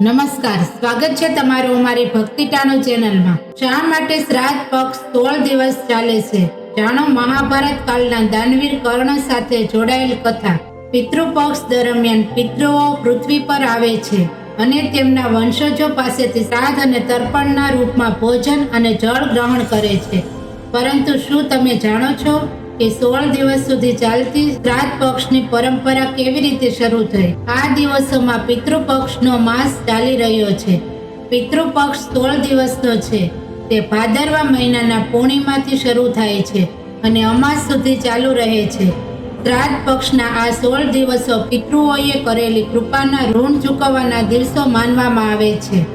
નમસ્કાર, સ્વાગત છે તમારું અમારી ભક્તિટાનો ચેનલમાં. શા માટે શ્રાદ્ધ પક્ષ સોળ દિવસ ચાલે છે? જાણો, મહાભારત કાળના દાનવીર કર્ણ સાથે જોડાયેલ કથા પિતૃપક્ષ દરમિયાન પિતૃઓ પૃથ્વી પર આવે છે અને તેમના વંશજો પાસેથી શ્રાદ્ધ અને તર્પણના રૂપમાં ભોજન અને જળ ગ્રહણ કરે છે. પરંતુ શું તમે જાણો છો? કે સોળ દિવસ સુધી ચાલતી શ્રાદ્ધ પક્ષની પરંપરા કેવી રીતે શરૂ થઈ? આ દિવસોમાં પિતૃપક્ષનો માસ ચાલી રહ્યો છે. પિતૃપક્ષ સોળ દિવસનો છે. તે ભાદરવા મહિનાના પૂર્ણિમાથી શરૂ થાય છે અને અમાસ સુધી ચાલુ રહે છે. શ્રાદ્ધ પક્ષના આ સોળ દિવસો પિતૃઓએ કરેલી કૃપાના ઋણ ચૂકવવાના દિવસો માનવામાં આવે છે.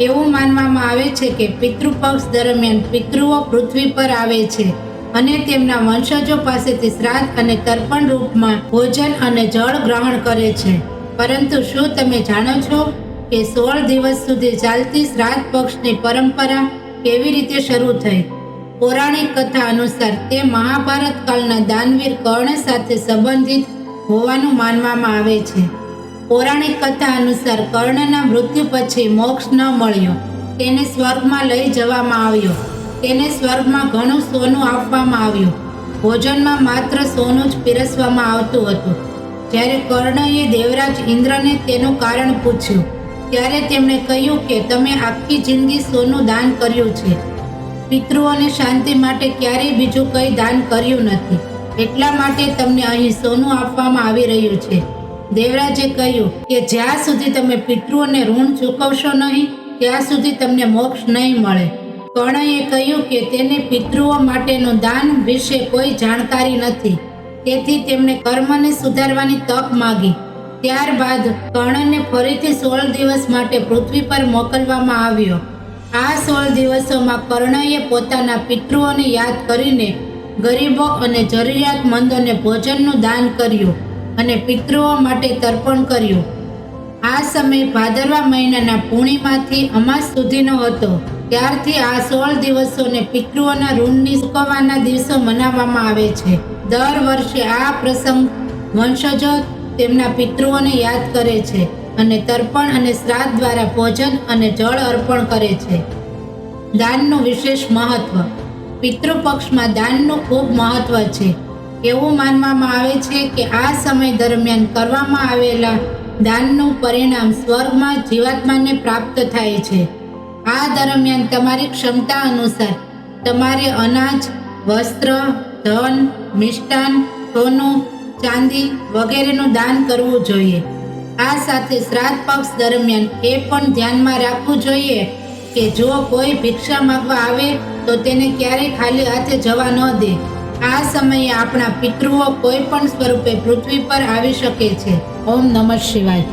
એવું માનવામાં આવે છે કે પિતૃપક્ષ દરમિયાન પિતૃઓ પૃથ્વી પર આવે છે. અને તેમના વંશજો પાસેથી શ્રાદ્ધ અને તર્પણ રૂપમાં ભોજન અને જળ ગ્રહણ કરે છે. પરંતુ શું તમે જાણો છો કે સોળ દિવસ સુધી ચાલતી શ્રાદ્ધ પક્ષની પરંપરા કેવી રીતે શરૂ થઈ? પૌરાણિક કથા અનુસાર તે મહાભારત કાળના દાનવીર કર્ણ સાથે સંબંધિત હોવાનું માનવામાં આવે છે. પૌરાણિક કથા અનુસાર કર્ણના મૃત્યુ પછી મોક્ષ ન મળ્યો. તેને સ્વર્ગમાં લઈ જવામાં આવ્યો. તેને સ્વર્ગમાં ઘણું સોનું આપવામાં આવ્યું. ભોજનમાં માત્ર સોનું જ પીરસવામાં આવતું હતું. જ્યારે કર્ણએ દેવરાજ ઇન્દ્રને તેનું કારણ પૂછ્યું, ત્યારે તેમણે કહ્યું કે તમે આખી જિંદગી સોનું દાન કર્યું છે. પિતૃઓને શાંતિ માટે ક્યારેય બીજું કંઈ દાન કર્યું નથી. એટલા માટે તમને અહીં સોનું આપવામાં આવી રહ્યું છે. દેવરાજે કહ્યું કે જ્યાં સુધી તમે પિતૃઓને ઋણ ચૂકવશો નહીં, ત્યાં સુધી તમને મોક્ષ નહીં મળે. કર્ણએ કહ્યું કે તેને પિતૃઓ માટેનું દાન વિશે કોઈ જાણકારી નથી. તેથી તેમણે કર્મને સુધારવાની તક માગી. ત્યારબાદ કર્ણને ફરીથી સોળ દિવસ માટે પૃથ્વી પર મોકલવામાં આવ્યો. આ સોળ દિવસોમાં કર્ણએ પોતાના પિતૃઓને યાદ કરીને ગરીબો અને જરૂરિયાતમંદોને ભોજનનું દાન કર્યું અને પિતૃઓ માટે તર્પણ કર્યું. આ સમય ભાદરવા મહિનાના પૂર્ણિમાથી અમાસ સુધીનો હતો. ત્યારથી આ સોળ દિવસોને પિતૃઓના ઋણની ચૂકવવાના દિવસો મનાવવામાં આવે છે. દર વર્ષે આ પ્રસંગ વંશજો તેમના પિતૃઓને યાદ કરે છે અને તર્પણ અને શ્રાદ્ધ દ્વારા ભોજન અને જળ અર્પણ કરે છે. દાનનું વિશેષ મહત્વ. પિતૃપક્ષમાં દાનનું ખૂબ મહત્વ છે. એવું માનવામાં આવે છે કે આ સમય દરમિયાન કરવામાં આવેલા દાનનું પરિણામ સ્વર્ગમાં જીવાત્માને પ્રાપ્ત થાય છે. આ દરમિયાન તમારી ક્ષમતા અનુસાર તમારે અનાજ, વસ્ત્ર, ધન, મિષ્ટાન, સોનું, ચાંદી વગેરેનું દાન કરવું જોઈએ. આ સાથે શ્રાદ્ધ પક્ષ દરમિયાન એ પણ ધ્યાનમાં રાખવું જોઈએ કે જો કોઈ ભિક્ષા માગવા આવે તો તેને ક્યારેય ખાલી હાથે જવા ન દે. આ સમયે આપણા પિતૃઓ કોઈ પણ સ્વરૂપે પૃથ્વી પર આવી શકે છે. ઓમ નમઃ શિવાય.